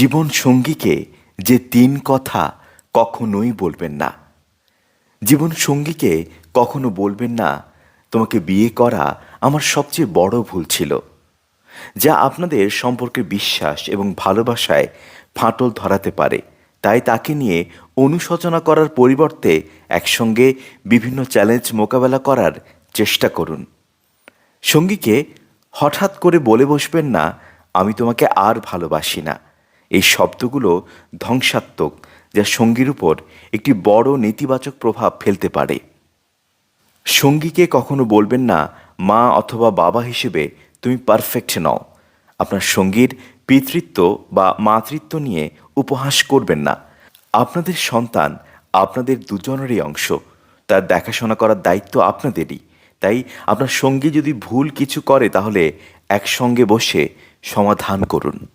জীবন সঙ্গীকে যে তিন কথা কখনোই বলবেন না। জীবন সঙ্গীকে কখনো বলবেন না, তোমাকে বিয়ে করা আমার সবচেয়ে বড় ভুল ছিল, যা আপনাদের সম্পর্কে বিশ্বাস এবং ভালোবাসায় ফাটল ধরাতে পারে। তাই তাকে নিয়ে অনুশোচনা করার পরিবর্তে একসঙ্গে বিভিন্ন চ্যালেঞ্জ মোকাবেলা করার চেষ্টা করুন। সঙ্গীকে হঠাৎ করে বলে বসবেন না, আমি তোমাকে আর ভালোবাসি না। এই শব্দগুলো ধ্বংসাত্মক, যা সঙ্গীর উপর একটি বড় নেতিবাচক প্রভাব ফেলতে পারে। সঙ্গীকে কখনো বলবেন না, মা অথবা বাবা হিসেবে তুমি পারফেক্ট নও। আপনার সঙ্গীর পিতৃত্ব বা মাতৃত্ব নিয়ে উপহাস করবেন না। আপনাদের সন্তান আপনাদের দুজনেরই অংশ। তার দেখাশোনা করার দায়িত্ব আপনাদেরই। তাই আপনার সঙ্গী যদি ভুল কিছু করে, তাহলে একসঙ্গে বসে সমাধান করুন।